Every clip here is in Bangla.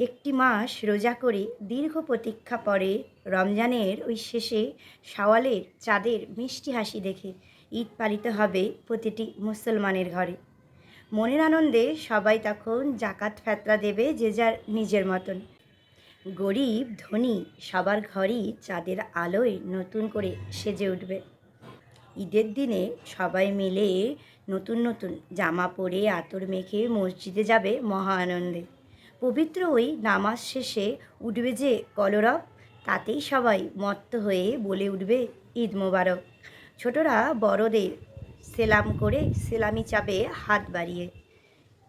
একটি মাস রোজা করে দীর্ঘ প্রতীক্ষা পরে রমজানের ওই শেষে শাওয়ালের চাঁদের মিষ্টি হাসি দেখে ঈদ পালিত হবে প্রতিটি মুসলমানের ঘরে। মনের আনন্দে সবাই তখন জাকাত ফেতরা দেবে যে যার নিজের মতন। গরিব, ধনী সবার ঘরই চাঁদের আলোয় নতুন করে সেজে উঠবে। ঈদের দিনে সবাই মিলে নতুন নতুন জামা পরে আতর মেখে মসজিদে যাবে মহা আনন্দে। পবিত্র ওই নামাজ শেষে উঠবে যে কলরব, তাতেই সবাই মত্ত হয়ে বলে উঠবে ঈদ মোবারক। ছোটরা বড়দের সেলাম করে সেলামি চাপে হাত বাড়িয়ে।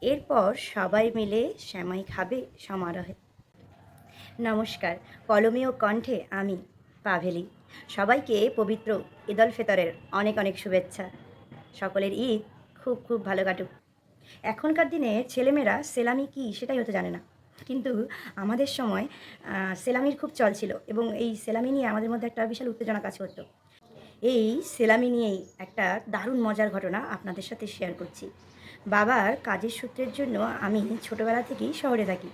এরপর সবাই মিলে শ্যামাই খাবে সমারোহে। নমস্কার কলমে ও কণ্ঠে আমি পাভেলি। সবাইকে পবিত্র ঈদল ফিতরের অনেক অনেক শুভেচ্ছা। সকলের ঈদ খুব খুব ভালো কাটুক। এখনকার দিনে ছেলেমেয়েরা সেলামি কী সেটাই হতে জানে না। কিন্তু আমাদের সময় সেলামির খুব চল ছিল এবং এই সেলামি নিয়ে আমাদের মধ্যে একটা বিশাল উত্তেজনা কাজ করতো। এই সেলামি নিয়েই একটা দারুণ মজার ঘটনা আপনাদের সাথে শেয়ার করছি। বাবার কাজের সূত্রের জন্য আমি ছোটোবেলা থেকেই শহরে থাকি।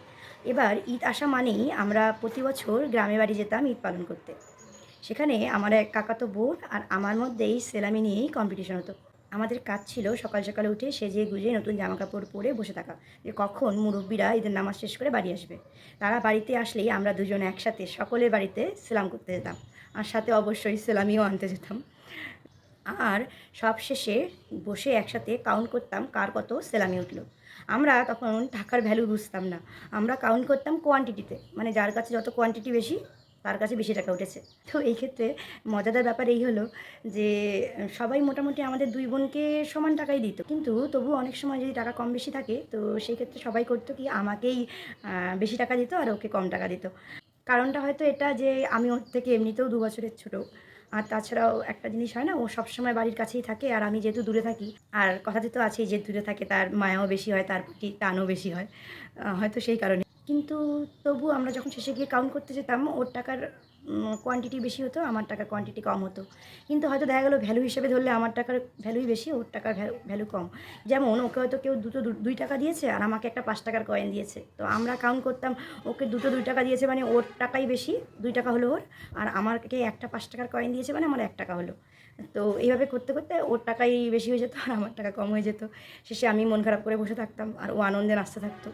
এবার ঈদ আসা মানেই আমরা প্রতি বছর গ্রামে বাড়ি যেতাম ঈদ পালন করতে। সেখানে আমার এক কাকাতো বোন আর আমার মধ্যেই সেলামি নিয়েই কম্পিটিশন হতো। আমাদের কাজ ছিল সকাল সকালে উঠে সেজে গুজে নতুন জামা কাপড় পরে বসে থাকা যে কখন মুরব্বীরা ঈদের নামাজ শেষ করে বাড়ি আসবে। তারা বাড়িতে আসলেই আমরা দুজন একসাথে সকলের বাড়িতে সেলাম করতে যেতাম আর সাথে অবশ্যই সেলামিও আনতে যেতাম। আর সব শেষে বসে একসাথে কাউন্ট করতাম কার কত সেলামি উঠল। আমরা তখন টাকার ভ্যালু বুঝতাম না। আমরা কাউন্ট করতাম কোয়ান্টিটিতে মানে যার কাছে যত কোয়ান্টিটি বেশি তার কাছে বেশি টাকা উঠেছে। তো এই ক্ষেত্রে মজাদার ব্যাপার এই হলো যে, সবাই মোটামুটি আমাদের দুই বোনকে সমান টাকাই দিত। কিন্তু তবু অনেক সময় যদি টাকা কম বেশি থাকে, তো সেই ক্ষেত্রে সবাই করতো কি, আমাকেই বেশি টাকা দিত আর ওকে কম টাকা দিত। কারণটা হয়তো এটা যে, আমি ওর থেকে এমনিতেও দু বছরের ছোটো। আর তাছাড়াও একটা জিনিস হয় না, ও সবসময় বাড়ির কাছেই থাকে আর আমি যেহেতু দূরে থাকি, আর কথাতে তো আছেই যে দূরে থাকে, তার মায়াও বেশি হয়, তার প্রতি টানও বেশি হয় হয়তো সেই কারণে। কিন্তু তবু আমরা যখন শেষে গিয়ে কাউন্ট করতে যেতাম, ওর টাকার কোয়ান্টিটি বেশি হতো, আমার টাকার কোয়ান্টিটি কম হতো। কিন্তু হয়তো দেখা গেলো ভ্যালু হিসেবে ধরলে আমার টাকার ভ্যালুই বেশি, ওর টাকার ভ্যালু কম। যেমন ওকে হয়তো কেউ দুটো দুই টাকা দিয়েছে আর আমাকে একটা পাঁচ টাকার কয়েন দিয়েছে। তো আমরা কাউন্ট করতাম, ওকে দুটো, দুই টাকা দিয়েছে মানে ওর টাকাই বেশি, দুই টাকা হলো ওর। আর আমাকে একটা পাঁচ টাকার কয়েন দিয়েছে মানে আমার এক টাকা হলো। তো এইভাবে করতে করতে ওর টাকাই বেশি হয়ে যেত আর আমার টাকা কম হয়ে যেত। শেষে আমি মন খারাপ করে বসে থাকতাম আর ও আনন্দে নাচতে থাকতো।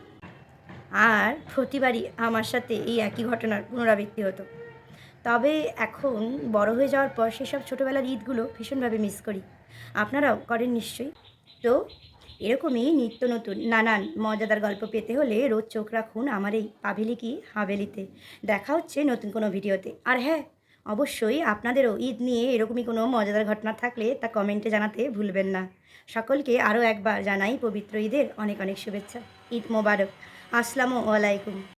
আর প্রতিবারই আমার সাথে এই একই ঘটনার পুনরাবৃত্তি হতো। তবে এখন বড় হয়ে যাওয়ার পর সেসব ছোটোবেলার ঈদগুলো ভীষণভাবে মিস করি। আপনারাও করেন নিশ্চয়ই। তো এরকমই নিত্য নতুন, নানান মজাদার গল্প পেতে হলে রোজ চোখ রাখুন আমার এই পাভেলি কি হাভেলিতে। দেখা হচ্ছে নতুন কোনো ভিডিওতে। আর হ্যাঁ অবশ্যই আপনাদেরও ঈদ নিয়ে এরকমই কোনো মজাদার ঘটনা থাকলে তা কমেন্টে জানাতে ভুলবেন না। সকলকে আরও একবার জানাই পবিত্র ঈদের অনেক অনেক শুভেচ্ছা। ঈদ মোবারক। আসসালামু আলাইকুম।